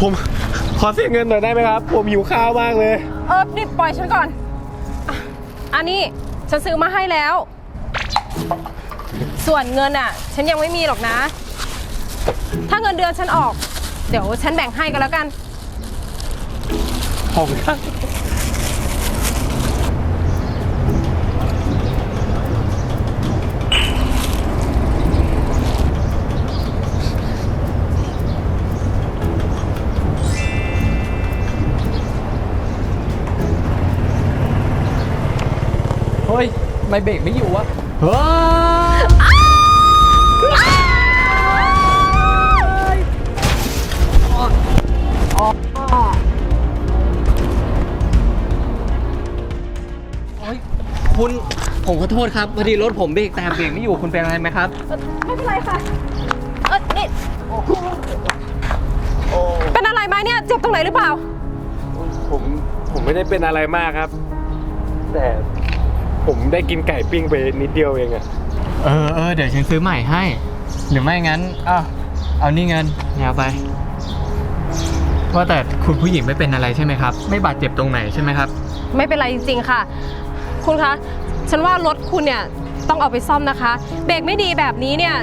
ผมขอเสียเงินหน่อยได้ไหมครับ ผมหิวข้าวมากเลย เออนี่ปล่อยฉันก่อนอะอันนี้ฉันซื้อมาให้แล้ว ส่วนเงินอะ ฉันยังไม่มีหรอกนะ ถ้าเงินเดือนฉันออก เดี๋ยวฉันแบ่งให้กันแล้วกันผมครับ ไม่เบรกไม่อยู่วะเฮ้ยเฮ้ยคุณผมขอโทษครับพอดีรถผมเบรกแต่เบรกไม่อยู่คุณเป็นอะไรไหมครับ ไม่เป็นไรค่ะ เออนี่เป็นอะไรไหมเนี่ย เจ็บตรงไหนหรือเปล่า ผมผมไม่ได้เป็นอะไรมากครับ แต่ ผมได้กินไก่ปิ้งไปนิดเดียวเองอะเออเออเดี๋ยวฉันซื้อใหม่ให้ หรือไม่งั้นอ้าวเอานี่เงินเนี่ยเอาไป ว่าแต่คุณผู้หญิงไม่เป็นอะไรใช่ไหมครับ ไม่บาดเจ็บตรงไหนใช่ไหมครับ ไม่เป็นไรจริง ๆ ค่ะ คุณคะ ฉันว่ารถคุณเนี่ยต้องเอาไปซ่อมนะคะ เบรกไม่ดีแบบนี้เนี่ย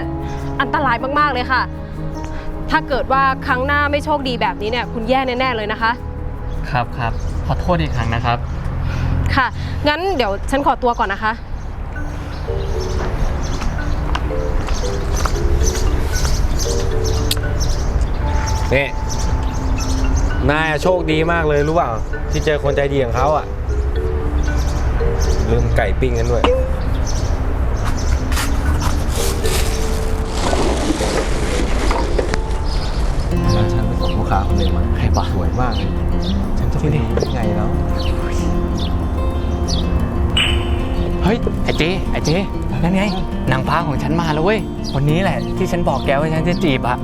อันตรายมากๆเลยค่ะ ถ้าเกิดว่าครั้งหน้าไม่โชคดีแบบนี้เนี่ย คุณแย่แน่ๆเลยนะคะ ครับครับขอโทษอีกครั้งนะครับ ค่ะ งั้นเดี๋ยวฉันขอตัวก่อนนะคะนี่นายอะโชคดีมากเลยรู้เปล่า ที่เจอคนใจดีอย่างเขาอะลืมไก่ปิ้งกันด้วย ฉันไปส่งลูกค้าคนหนึ่งมาใครวะสวยมากเลยฉันจะไปดีได้ไงแล้วเฮ้ยไอ้เจไอ้เจนั่นไงนางฟ้าของฉันมาแล้วเว้ยคนนี้แหละ ที่ฉันบอกแกว่าฉันจะจีบอะ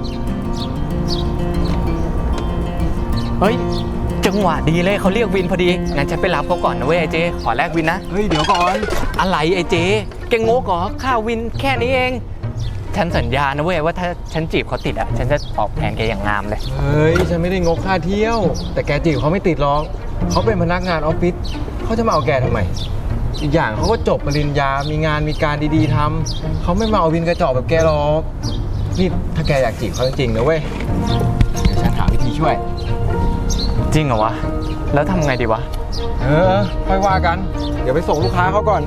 เฮ้ยจังหวะดีเลยเขาเรียกวินพอดีงั้นฉันไปรับเขาก่อนนะเว้ยไอ้เจขอแลกวินนะเฮ้ย เดี๋ยวก่อน อะไรไอ้เจแกงกเหรอค่าวินแค่นี้เอง ฉันสัญญานะเว้ยว่าถ้าฉันจีบเขาติดอะฉันจะตอบแทนแกอย่างงามเลย เฮ้ย ฉันไม่ได้งกค่าเที่ยว แต่แกจีบเขาไม่ติดหรอกเขาเป็นพนักงานออฟฟิศเขาจะมาเอาแกทำไม อีกอย่างเขาก็จบปริญญา มีงานมีการดีๆทำเขาไม่มาเอาวินกระจอกแบบแกหรอกนี่ถ้าแกอยากจีบเขาจริงๆนะเว้ยเดี๋ยวฉันหาวิธีช่วย จริงเหรอวะ แล้วทำไงดีวะ เออค่อยว่ากัน เดี๋ยวไปส่งลูกค้าเขาก่อน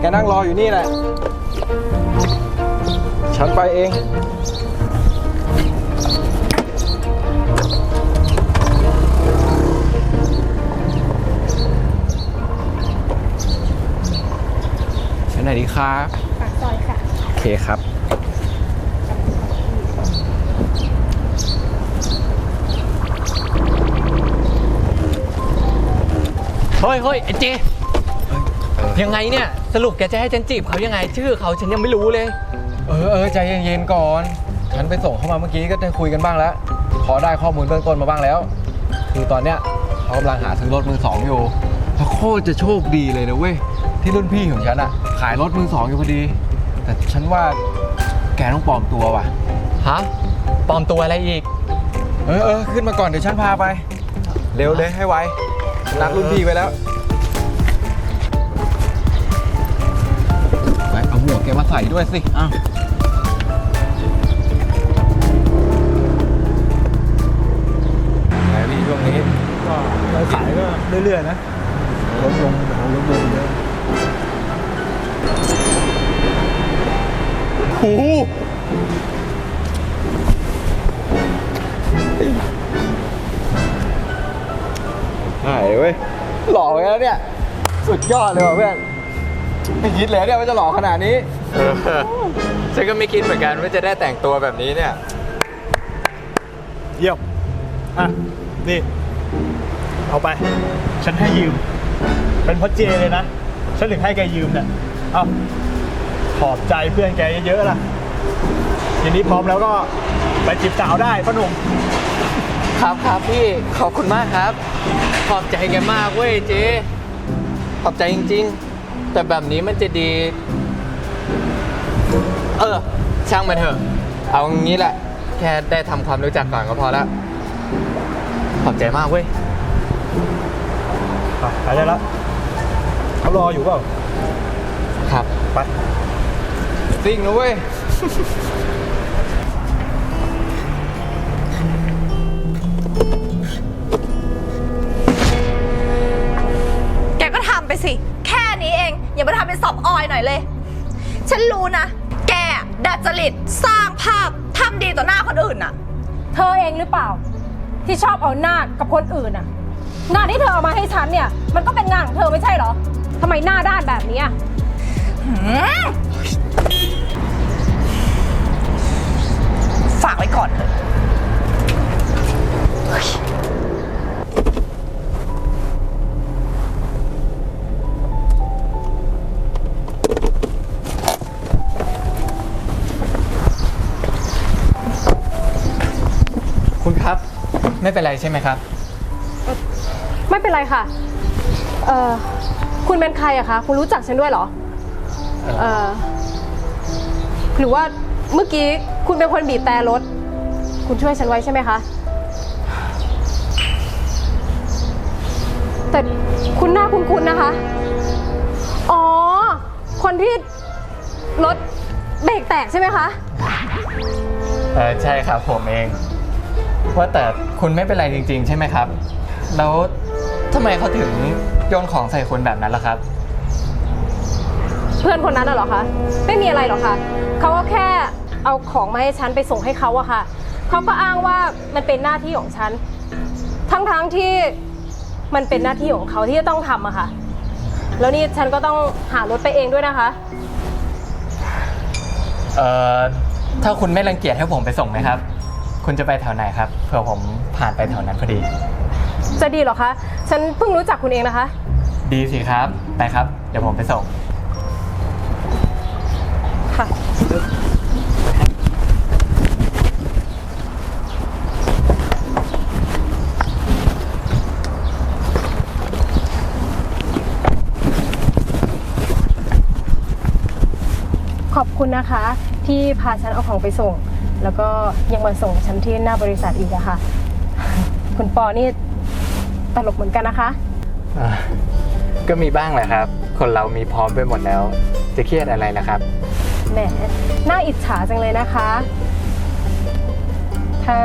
แกนั่งรออยู่นี่แหละ ฉันไปเอง นไหนดีครับปากซอยค่ะ โอเคครับ เฮ้ยเฮ้ยไอ้เจ ยังไงเนี่ย สรุปแกจะให้ฉันจีบเขายังไง ชื่อเขาฉันยังไม่รู้เลย เออเออใจเย็นๆก่อน ฉันไปส่งเข้ามาเมื่อกี้ก็ได้คุยกันบ้างแล้ว พอได้ข้อมูลเบื้องต้นมาบ้างแล้ว คือตอนเนี้ยเขากำลังหาซื้อรถมือสองอยู่แล้วโคตรจะโชคดีเลยนะเว้ย ที่รุ่นพี่ของฉันอะขายรถมือสองอยู่พอดี แต่ฉันว่าแกต้องปลอมตัวว่ะ ฮะปลอมตัวอะไรอีก เออเออขึ้นมาก่อนเดี๋ยวฉันพาไป เร็วเลยให้ไวนัดรุ่นพี่ไปแล้วไปเอาหมวกแกมาใส่ด้วยสิอ้าวไงพี่ช่วงนี้ก็รายขายก็เรื่อยๆนะลดลงลดลง หหายเว้ย หล่อไปแล้วเนี่ย สุดยอดเลยว่ะเพื่อน ไม่คิดเลยเนี่ยว่าจะหล่อขนาดนี้ ฉันก็ไม่คิดเหมือนกันว่าจะได้แต่งตัวแบบนี้เนี่ย เยี่ยม อะ นี่ เอาไป ฉันให้ยืม เป็นเพราะเจเลยนะ ฉันถึงให้แกยืมเนี่ย เอา ขอบใจเพื่อนแกเยอะๆล่ะ ทีนี้พร้อมแล้วก็ไปจีบสาวได้พ่อหนุ่ม ครับครับพี่ขอบคุณมากครับ ขอบใจแกมากเว้ยเจขอบใจจริง ๆ แต่แบบนี้มันจะดี เออ ช่างมันเถอะ เอางี้แหละ แค่ได้ทำความรู้จักก่อนก็พอแล้วใจมากเว้ยไปไปได้แล้วเขารออยู่เปล่า ครับ ไป ซิ่งนะเว้ย แกก็ทำไปสิ แค่นี้เอง อย่ามาทำเป็นสอบออยหน่อยเลย ฉันรู้นะ แกดัดจริตสร้างภาพทำดีต่อหน้าคนอื่นน่ะ เธอเองหรือเปล่า ที่ชอบเอาหน้ากับคนอื่นอะงานที่เธอเอามาให้ฉันเนี่ย มันก็เป็นงานของเธอไม่ใช่เหรอทำไมหน้าด้านแบบนี้อะ หืม กไว้ก่อนเถอะคุณครับ ไม่เป็นไรใช่ไหมครับ ไม่เป็นไรค่ะ เอ่อ คุณเป็นใครอะคะ คุณรู้จักฉันด้วยเหรอ เอ่อ หรือว่าเมื่อกี้คุณเป็นคนบีบแต่รถ คุณช่วยฉันไว้ใช่ไหมคะ แต่คุณหน้าคุณคุณนะคะ อ๋อ คนที่รถเบรกแตกใช่ไหมคะ เออใช่ครับผมเอง ว่าแต่คุณไม่เป็นไรจริง ๆ ใช่ไหมครับ แล้วทำไมเขาถึงโยนของใส่คุณแบบนั้นล่ะครับ เพื่อนคนนั้นน่ะเหรอคะ ไม่มีอะไรหรอกค่ะ เขาก็แค่เอาของมาให้ฉันไปส่งให้เขาอะค่ะ เขาก็อ้างว่ามันเป็นหน้าที่ของฉัน ทั้งๆที่มันเป็นหน้าที่ของเขาที่จะต้องทำอะค่ะ แล้วนี่ฉันก็ต้องหารถไปเองด้วยนะคะ เอ่อ ถ้าคุณไม่รังเกียจให้ผมไปส่งไหมครับ คุณจะไปแถวไหนครับ เผื่อผมผ่านไปแถวนั้นพอดี จะดีเหรอคะ ฉันเพิ่งรู้จักคุณเองนะคะ ดีสิครับ ไปครับ เดี๋ยวผมไปส่ง ค่ะ คุณนะคะ ที่พาฉันเอาของไปส่ง แล้วก็ยังมาส่งฉันที่หน้าบริษัทอีกอะค่ะ คุณปอนี่ตลกเหมือนกันนะคะ อ่าก็มีบ้างแหละครับ คนเรามีพร้อมไปหมดแล้ว จะเครียดอะไรล่ะครับ แหมน่าอิจฉาจังเลยนะคะ ถ้า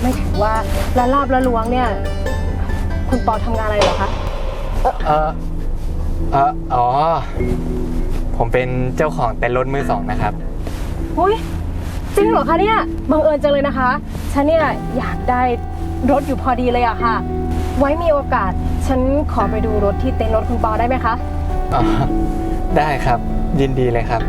ไม่ถือว่าละลาบละล้วงเนี่ย คุณปอทำงานอะไรเหรอคะ เออเอออ๋อ ผมเป็นเจ้าของเต็นท์รถมือสองนะครับ อุ้ยจริงเหรอคะเนี่ยบังเอิญจังเลยนะคะ ฉันเนี่ยอยากได้รถอยู่พอดีเลยอะค่ะ ไว้มีโอกาส ฉันขอไปดูรถที่เต็นท์รถคุณปอได้ไหมคะ อ๋อ ได้ครับ ยินดีเลยครับ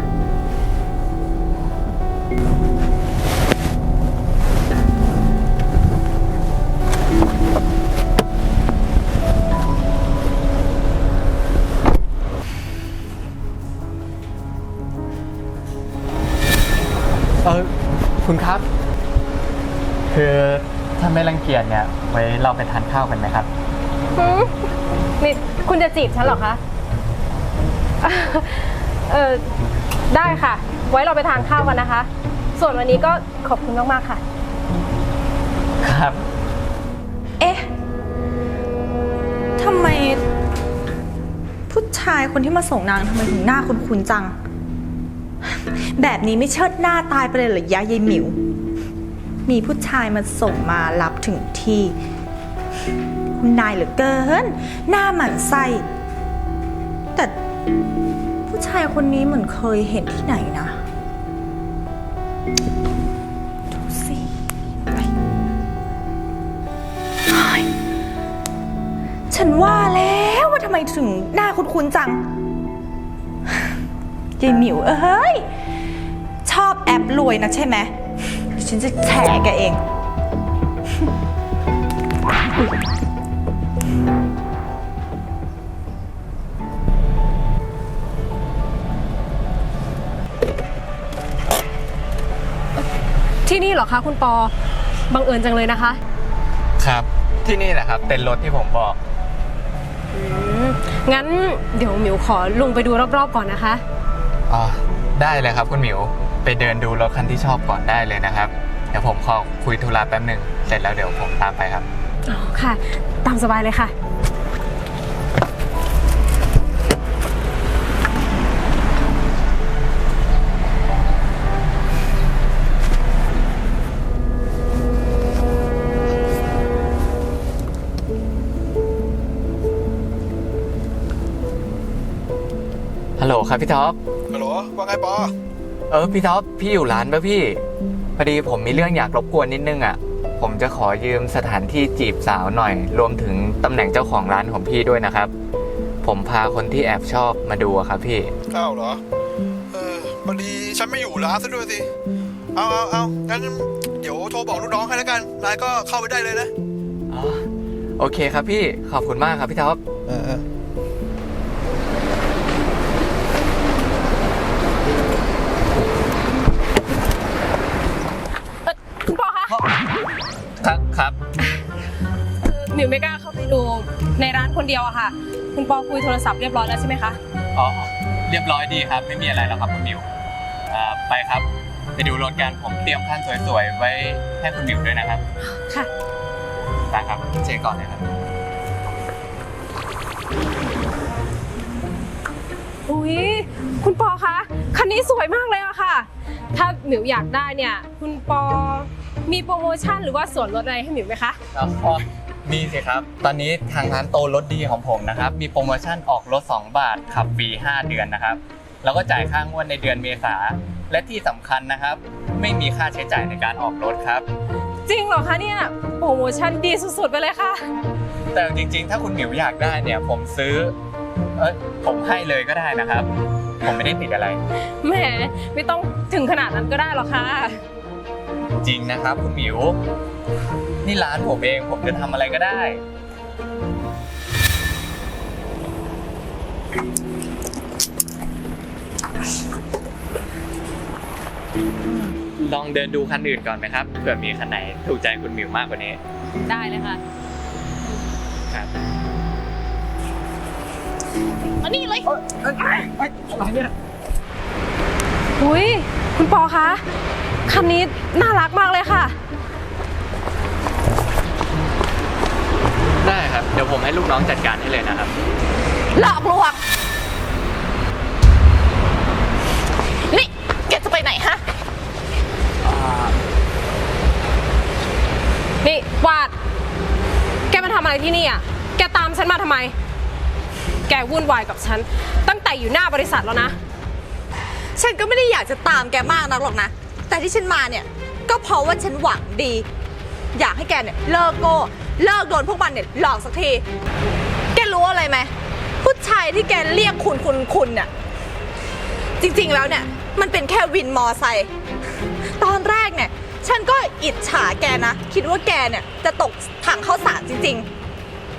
เออคุณครับ คือถ้าไม่รังเกียจเนี่ย ไว้เราไปทานข้าวกันไหมครับ หืมนี่คุณจะจีบฉันเหรอคะ เออได้ค่ะ ไว้เราไปทานข้าวกันนะคะ ส่วนวันนี้ก็ขอบคุณมากๆค่ะ ครับ เอ๊ะ ทำไม ผู้ชายคนที่มาส่งนางทำไมถึงหน้าคุ้นๆจัง แบบนี้ไม่เชิดหน้าตายไปเลยเหรอยะยายหมิว มีผู้ชายมาส่งมารับถึงที่ คุณนายเหลือเกิน หน้าหมันไส้แต่ผู้ชายคนนี้เหมือนเคยเห็นที่ไหนนะดูสิไปฉันว่าแล้วว่าทำไมถึงหน้าคุ้นๆจังยายหมิวเอ้ย ชอบแอปรวยนะใช่ไหมเดี๋ยวฉันจะแฉแกเอง ที่นี่เหรอคะคุณปอ บังเอิญจังเลยนะคะ ครับ ที่นี่แหละครับ เต็นท์รถที่ผมบอกอืมงั้นเดี๋ยวหมิวขอลงไปดูรอบๆก่อนนะคะ อ๋อ ได้เลยครับคุณหมิว ไปเดินดูรถคันที่ชอบก่อนได้เลยนะครับ เดี๋ยวผมขอคุยธุระแป๊บหนึ่งเสร็จแล้วเดี๋ยวผมตามไปครับ อ๋อค่ะ ตามสบายเลยค่ะ ฮัลโหลครับพี่ท็อปฮัลโหลว่าไงปอ เออพี่ท็อปพี่อยู่ร้านปะพี่ พอดีผมมีเรื่องอยากรบกวนนิดนึงอะ ผมจะขอยืมสถานที่จีบสาวหน่อย รวมถึงตำแหน่งเจ้าของร้านของพี่ด้วยนะครับ ผมพาคนที่แอบชอบมาดูอะครับพี่ อ้าวเหรอ เออพอดีฉันไม่อยู่ร้านซะด้วยสิ เอาเอาเอางั้นเดี๋ยวโทรบอกลูกน้องให้แล้วกันนายก็เข้าไปได้เลยนะ อ๋อ โอเคครับพี่ ขอบคุณมากครับพี่ท็อป เออเออ ครับครับคือหมิวไม่กล้าเข้าไปดูในร้านคนเดียวอะค่ะ คุณปอคุยโทรศัพท์เรียบร้อยแล้วใช่ไหมคะ อ๋อเรียบร้อยดีครับ ไม่มีอะไรแล้วครับคุณมิวอ่าไปครับ ไปดูรถกันผมเตรียมคันสวยๆ ไว้ให้คุณมิวด้วยนะครับค่ะไปครับเช็คก่อนเลยครับอุ้ยคุณปอคะคันนี้สวยมากเลยอะค่ะ ถ้าหมิวอยากได้เนี่ย คุณปอ มีโปรโมชั่นหรือว่าส่วนลดอะไรให้หมิวไหมคะอ๋อมีสิครับ ตอนนี้ทางร้านโตรถดีของผมนะครับ มีโปรโมชั่นออกรถ 2 บาทขับฟรี5 เดือนนะครับ แล้วก็จ่ายค่างวดในเดือนเมษา และที่สำคัญนะครับ ไม่มีค่าใช้จ่ายในการออกรถครับ จริงเหรอคะเนี่ยโปรโมชั่นดีสุดๆไปเลยค่ะ แต่จริงๆ ถ้าคุณหมิวอยากได้เนี่ย ผมซื้อ เอ้ยผมให้เลยก็ได้นะครับ ผมไม่ได้ติดอะไร แหมไม่ต้องถึงขนาดนั้นก็ได้หรอกค่ะจ ริงนะครับ คุณหมิว นี่ร้านผมเองผมจะทำอะไรก็ได้ ลองเดินดูคันอื่นก่อนไหมครับเผื่อมีคันไหนถูกใจคุณหมิวมากกว่านี้ได้เลยค่ะครับอันนี้เลยอุ้ยคุณปอคะ คันนี้น่ารักมากเลยค่ะ ได้ครับ เดี๋ยวผมให้ลูกน้องจัดการให้เลยนะครับ หลอกลวง นี่แกจะไปไหนฮะ นี่วาด แกมาทำอะไรที่นี่อะ แกตามฉันมาทำไม แกวุ่นวายกับฉัน ตั้งแต่อยู่หน้าบริษัทแล้วนะ ฉันก็ไม่ได้อยากจะตามแกมากนักหรอกนะ แต่ที่ฉันมาเนี่ยก็เพราะว่าฉันหวังดี อยากให้แกเนี่ยเลิกโก้เลิกโดนพวกมันเนี่ยหลอกสักที แกรู้อะไรไหมผู้ชายที่แกเรียกคุณคุณคุณเนี่ยจริงๆแล้วเนี่ยมันเป็นแค่วินมอไซค์ตอนแรกเนี่ยฉันก็อิจฉาแกนะ คิดว่าแกเนี่ยจะตกถังข้าวสารจริง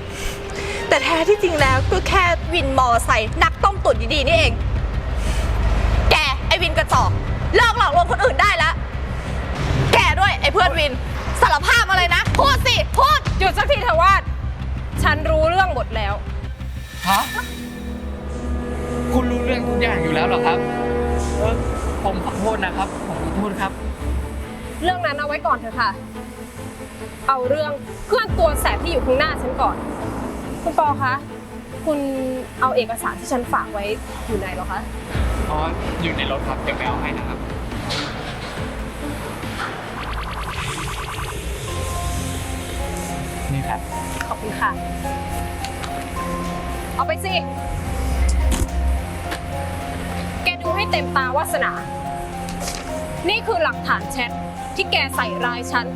ๆ แต่แท้ที่จริงแล้วก็แค่วินมอไซค์นักต้มตุ๋นดีๆนี่เอง แกไอวินกระจอก เลิกหลอกลวงคนอื่นได้แล้ว แกด้วยไอเพื่อนวิน สารภาพมาเลยนะ พูดสิ พูด หยุดสักทีเถอะวาดฉันรู้เรื่องหมดแล้ว ฮะคุณรู้เรื่องทุกอย่างอยู่แล้วเหรอครับ เออผมขอโทษนะครับ ผมขอโทษครับ เรื่องนั้นเอาไว้ก่อนเถอะค่ะ เอาเรื่องเพื่อนตัวแสบที่อยู่ข้างหน้าฉันก่อน คุณปอคะ คุณเอาเอกสารที่ฉันฝากไว้อยู่ไหนเหรอคะ อ๋ออยู่ในรถครับ เดี๋ยวไปเอาให้นะครับ นี่ครับ ขอบคุณค่ะ เอาไปสิ แกดูให้เต็มตาวาสนา นี่คือหลักฐานแชทที่แกใส่ร้ายฉัน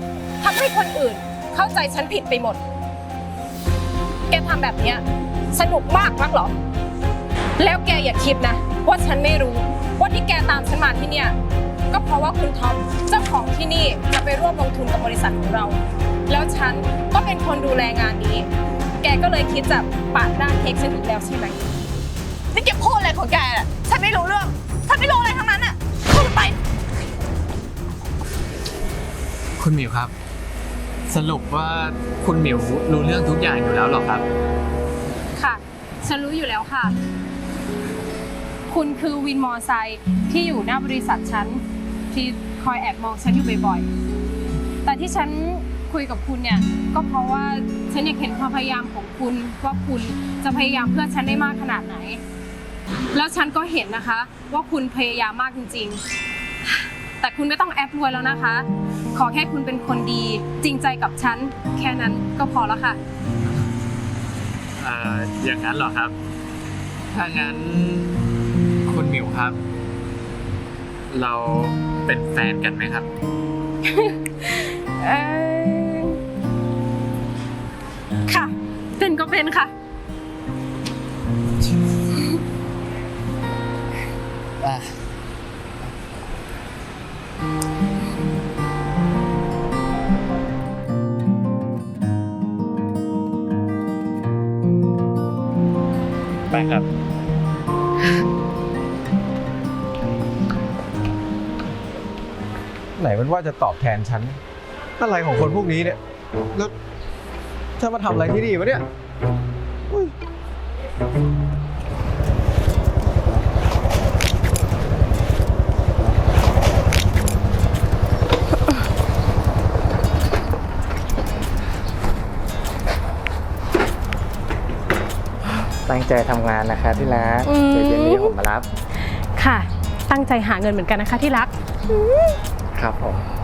ทำให้คนอื่นเข้าใจฉันผิดไปหมด แกทำแบบเนี้ยสนุกมากนักเหรอ แล้วแกอย่าคิดนะ ว่าฉันไม่รู้ ว่าที่แกตามฉันมาที่เนี่ย ก็เพราะว่าคุณท็อปเจ้าของที่นี่จะไปร่วมลงทุนกับบริษัทของเรา แล้วฉันก็เป็นคนดูแลงานนี้ แกก็เลยคิดจะปาดหน้าเค้กฉันอีกแล้วใช่ไหมนี่แกพูดอะไรของแกน่ะฉันไม่รู้เรื่อง ฉันไม่รู้อะไรทั้งนั้นอะพูดไป คุณหมิวครับ สรุปว่าคุณหมิวรู้เรื่องทุกอย่างอยู่แล้วเหรอครับ ค่ะ ฉันรู้อยู่แล้วค่ะ คุณคือวินมอไซค์ที่อยู่หน้าบริษัทฉันที่คอยแอบมองฉันอยู่บ่อยๆ แต่ที่ฉันคุยกับคุณเนี่ยก็เพราะว่าฉันอยากเห็นความพยายามของคุณว่าคุณจะพยายามเพื่อฉันได้มากขนาดไหน แล้วฉันก็เห็นนะคะ ว่าคุณพยายามมากจริง ๆ แต่คุณไม่ต้องแอปรวยแล้วนะคะ ขอแค่คุณเป็นคนดีจริงใจกับฉันแค่นั้นก็พอแล้วค่ะอ่าอย่างนั้นเหรอครับ ถ้างั้น คุณหมิวครับ เราเป็นแฟนกันไหมครับ เออค่ะ เป็นก็เป็นค่ะไปครับ ไหนมันว่าจะตอบแทนฉัน อะไรของคนพวกนี้เนี่ย แล้วจะมาทำอะไรที่นี่วะเนี่ยอุ๊ยตั้งใจทำงานนะคะที่รักอืม เดี๋ยวเย็นนี้ผมมารับ ค่ะ ตั้งใจหาเงินเหมือนกันนะคะที่รัก ครับผม